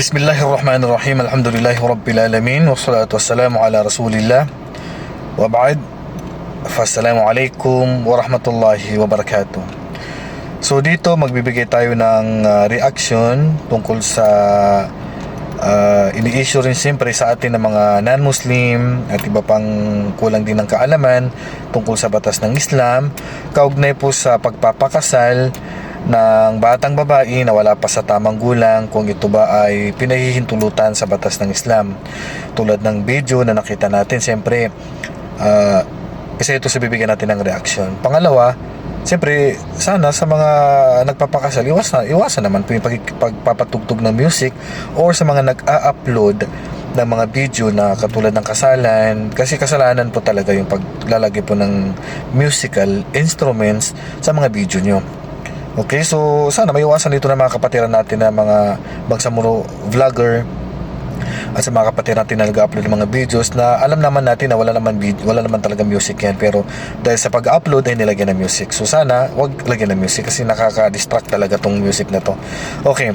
Bismillahirrahmanirrahim. Alhamdulillahi Rabbil Alamin. Wassalatu wassalamu ala Rasulillah. Wa ba'd. Fassalamu alaikum wa rahmatullahi wa barakatuh. So dito magbibigay tayo ng uh, reaction tungkol sa uh, ini-issue rin siyempre sa atin ng mga non-Muslim at iba pang kulang din ng kaalaman tungkol sa batas ng Islam kaugnay po sa pagpapakasal ng batang babae na wala pa sa tamang gulang kung ito ba ay pinahihintulutan sa batas ng Islam. Tulad ng video na nakita natin, siyempre, uh, isa ito sa bibigyan natin ng reaction. Pangalawa, siyempre, sana sa mga nagpapakasal, iwasan, iwasan naman po yung pag- pagpapatugtog ng music or sa mga nag-a-upload ng mga video na katulad ng kasalan kasi kasalanan po talaga yung paglalagay po ng musical instruments sa mga video nyo Okay, so sana may iwasan dito ng mga kapatiran natin na mga bangsamuro vlogger at sa mga kapatid natin na nag-upload ng mga videos na alam naman natin na wala naman vid- wala naman talaga music yan pero dahil sa pag-upload ay nilagyan ng music. So sana wag lagyan ng music kasi nakaka-distract talaga tong music na to. Okay.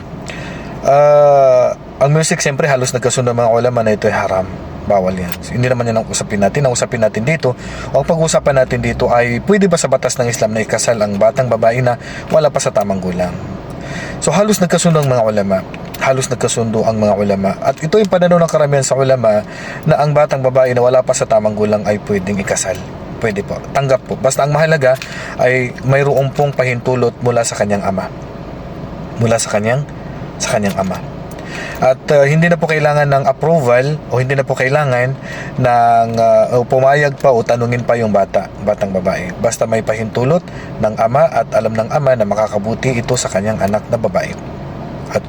Uh, ang music siyempre halos nagkasundo ng mga ulama na ito ay haram. Bawal yan. So, hindi naman yan ang usapin natin. Ang usapin natin dito, o ang pag-usapan natin dito ay pwede ba sa batas ng Islam na ikasal ang batang babae na wala pa sa tamang gulang? So halos nagkasundo ang mga ulama. Halos nagkasundo ang mga ulama. At ito yung pananaw ng karamihan sa ulama na ang batang babae na wala pa sa tamang gulang ay pwedeng ikasal. Pwede po. Tanggap po. Basta ang mahalaga ay mayroong pong pahintulot mula sa kanyang ama. Mula sa kanyang sa kanyang ama. At uh, hindi na po kailangan ng approval o hindi na po kailangan ng uh, pumayag pa o tanungin pa yung bata, batang babae. Basta may pahintulot ng ama at alam ng ama na makakabuti ito sa kanyang anak na babae. At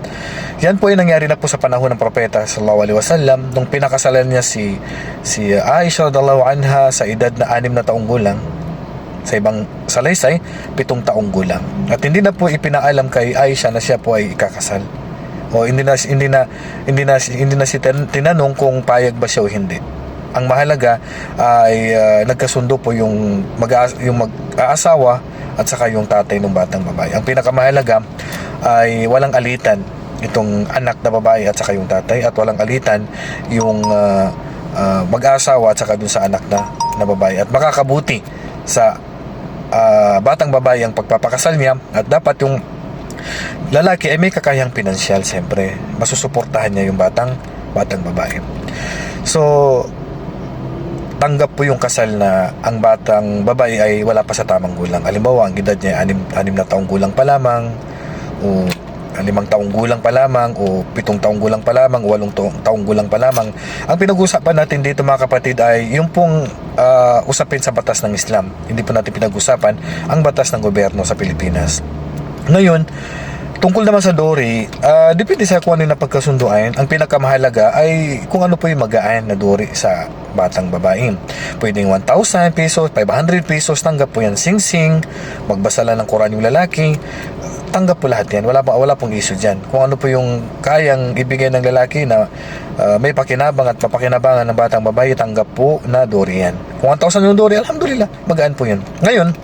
yan po ay nangyari na po sa panahon ng propeta sallallahu alaihi wasallam nung pinakasalan niya si si Aisha radhiallahu anha sa edad na anim na taong gulang sa ibang salaysay, pitong taong gulang. At hindi na po ipinaalam kay Aisha na siya po ay ikakasal o hindi na hindi na hindi na hindi na si tin- tinanong kung payag ba siya o hindi. Ang mahalaga ay uh, nagkasundo po yung mag yung mag-aasawa at saka yung tatay ng batang babae. Ang pinakamahalaga ay walang alitan itong anak na babae at saka yung tatay at walang alitan yung uh, uh, mag-aasawa at saka dun sa anak na, na babae at makakabuti sa uh, batang babae ang pagpapakasal niya at dapat yung lalaki ay may kakayang pinansyal siyempre. Masusuportahan niya yung batang batang babae. So tanggap po yung kasal na ang batang babae ay wala pa sa tamang gulang. Halimbawa ang edad niya ay anim, anim na taong gulang pa lamang o limang taong gulang pa lamang o pitong taong gulang pa lamang o walong taong, taong gulang pa lamang. Ang pinag-usapan natin dito mga kapatid ay yung pong uh, usapin sa batas ng Islam. Hindi po natin pinag-usapan ang batas ng gobyerno sa Pilipinas ngayon, tungkol naman sa Dory, uh, depende sa kung ano yung napagkasunduan. Ang pinakamahalaga ay kung ano po yung magaan na Dory sa batang babae. Pwedeng 1,000 pesos, 500 pesos, tanggap po yan sing-sing, magbasa lang ng Quran yung lalaki, tanggap po lahat yan. Wala, pa, wala pong issue dyan. Kung ano po yung kayang ibigay ng lalaki na uh, may pakinabang at papakinabangan ng batang babae, tanggap po na Dory yan. Kung 1,000 yung Dory, alhamdulillah, magaan po yun. Ngayon,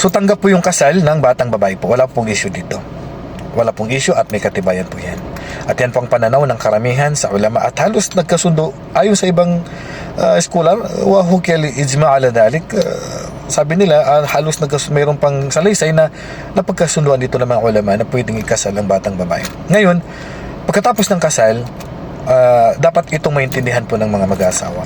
So tanggap po yung kasal ng batang babae po. Wala pong issue dito. Wala pong issue at may katibayan po yan. At yan po ang pananaw ng karamihan sa ulama at halos nagkasundo ayon sa ibang uh, scholar wa hukali ijma ala dalik uh, sabi nila uh, halos nagkas mayroon pang salaysay na napagkasunduan dito ng mga ulama na pwedeng ikasal ang batang babae. Ngayon, pagkatapos ng kasal, uh, dapat itong maintindihan po ng mga mag-aasawa.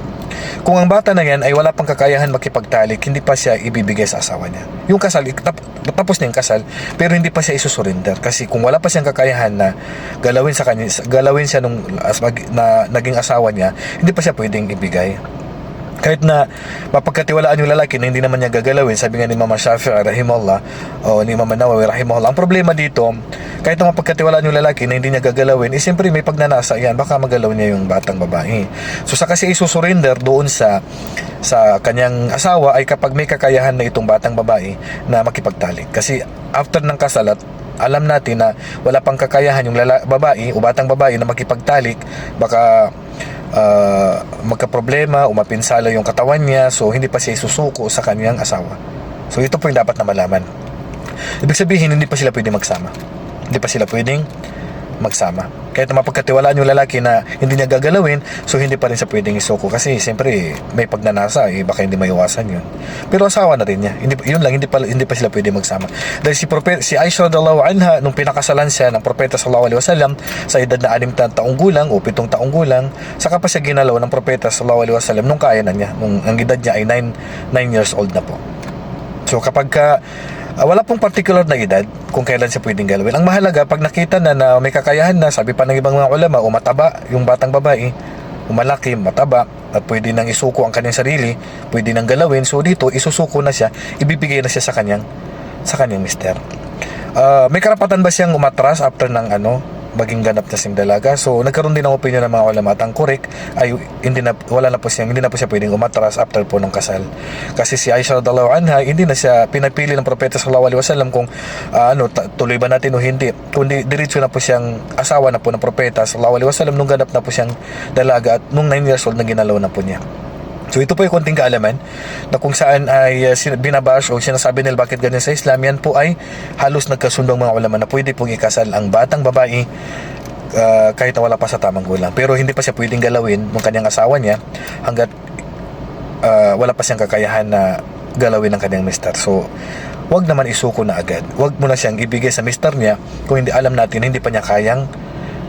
Kung ang bata na yan ay wala pang kakayahan makipagtalik, hindi pa siya ibibigay sa asawa niya. Yung kasal, tap, tapos na yung kasal, pero hindi pa siya isusurrender. Kasi kung wala pa siyang kakayahan na galawin sa kanya, galawin siya nung as, na naging asawa niya, hindi pa siya pwedeng ibigay kahit na mapagkatiwalaan yung lalaki na hindi naman niya gagalawin sabi nga ni Mama Shafi'i rahimahullah o ni Mama Nawawi rahimahullah ang problema dito kahit na mapagkatiwalaan yung lalaki na hindi niya gagalawin eh siyempre may pagnanasa yan baka magalaw niya yung batang babae. So sa kasi isusurrender doon sa sa kanyang asawa ay kapag may kakayahan na itong batang babae na makipagtalik. Kasi after ng kasal at alam natin na wala pang kakayahan yung lala- babae o batang babae na makipagtalik baka uh, magka-problema, umapinsala yung katawan niya, so hindi pa siya isusuko sa kanyang asawa. So ito po yung dapat na malaman. Ibig sabihin, hindi pa sila pwede magsama. Hindi pa sila pwedeng magsama. Kahit na mapagkatiwalaan yung lalaki na hindi niya gagalawin, so hindi pa rin siya pwedeng isuko. Kasi siyempre, may pagnanasa, eh, baka hindi maiwasan yun. Pero asawa na rin niya. Hindi, yun lang, hindi pa, hindi pa sila pwede magsama. Dahil si, propet, si Aisha radhiallahu anha, nung pinakasalan siya ng propeta sallallahu alaihi wasallam, sa edad na 6 na taong gulang o 7 taong gulang, saka pa siya ginalaw ng propeta sallallahu alaihi wasallam nung kaya na niya. Nung ang edad niya ay 9, 9 years old na po. So kapag ka ah, wala pong particular na edad kung kailan siya pwedeng galawin. Ang mahalaga pag nakita na na may kakayahan na, sabi pa ng ibang mga ulama, o mataba yung batang babae, umalaki, mataba, at pwede nang isuko ang kanyang sarili, pwede nang galawin. So dito, isusuko na siya, ibibigay na siya sa kanyang sa kanyang mister. Ah, may karapatan ba siyang umatras after ng ano, maging ganap na siyang dalaga. So nagkaroon din ng opinion ng mga ulama at ang correct ay hindi na wala na po siya hindi na po siya pwedeng umatras after po ng kasal. Kasi si Aisha radhiallahu anha hindi na siya pinapili ng propeta sallallahu alaihi wasallam kung ah, ano tuloy ba natin o hindi. Kundi diretso na po siyang asawa na po ng propeta sallallahu alaihi wasallam nung ganap na po siyang dalaga at nung 9 years old na ginalaw na po niya. So ito po yung konting kaalaman na kung saan ay uh, sin- binabash o sinasabi nila bakit ganyan sa Islam, yan po ay halos nagkasundong mga ulama na pwede pong ikasal ang batang babae uh, kahit na wala pa sa tamang gulang. Pero hindi pa siya pwedeng galawin ng kanyang asawa niya hanggat uh, wala pa siyang kakayahan na galawin ng kanyang mister. So, wag naman isuko na agad. Wag mo na siyang ibigay sa mister niya kung hindi alam natin hindi pa niya kayang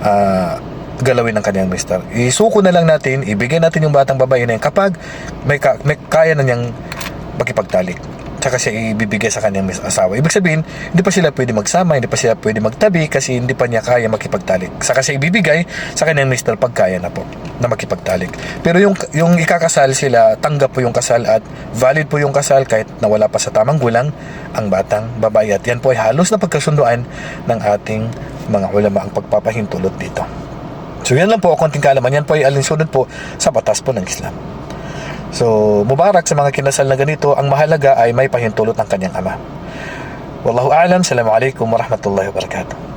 ah, galawin ng kanyang mister. Isuko na lang natin, ibigay natin yung batang babae na yun kapag may, ka- may kaya na niyang makipagtalik. Tsaka siya ibibigay sa kanyang asawa. Ibig sabihin, hindi pa sila pwede magsama, hindi pa sila pwede magtabi kasi hindi pa niya kaya makipagtalik. Saka siya ibibigay sa kanyang mister pag kaya na po na makipagtalik. Pero yung, yung ikakasal sila, tanggap po yung kasal at valid po yung kasal kahit na wala pa sa tamang gulang ang batang babae. At yan po ay halos na pagkasunduan ng ating mga ulama ang pagpapahintulot dito. So yan lang po, konting kaalaman. Yan po ay alinsunod po sa batas po ng Islam. So, mubarak sa mga kinasal na ganito, ang mahalaga ay may pahintulot ng kanyang ama. Wallahu a'lam. Assalamualaikum warahmatullahi wabarakatuh.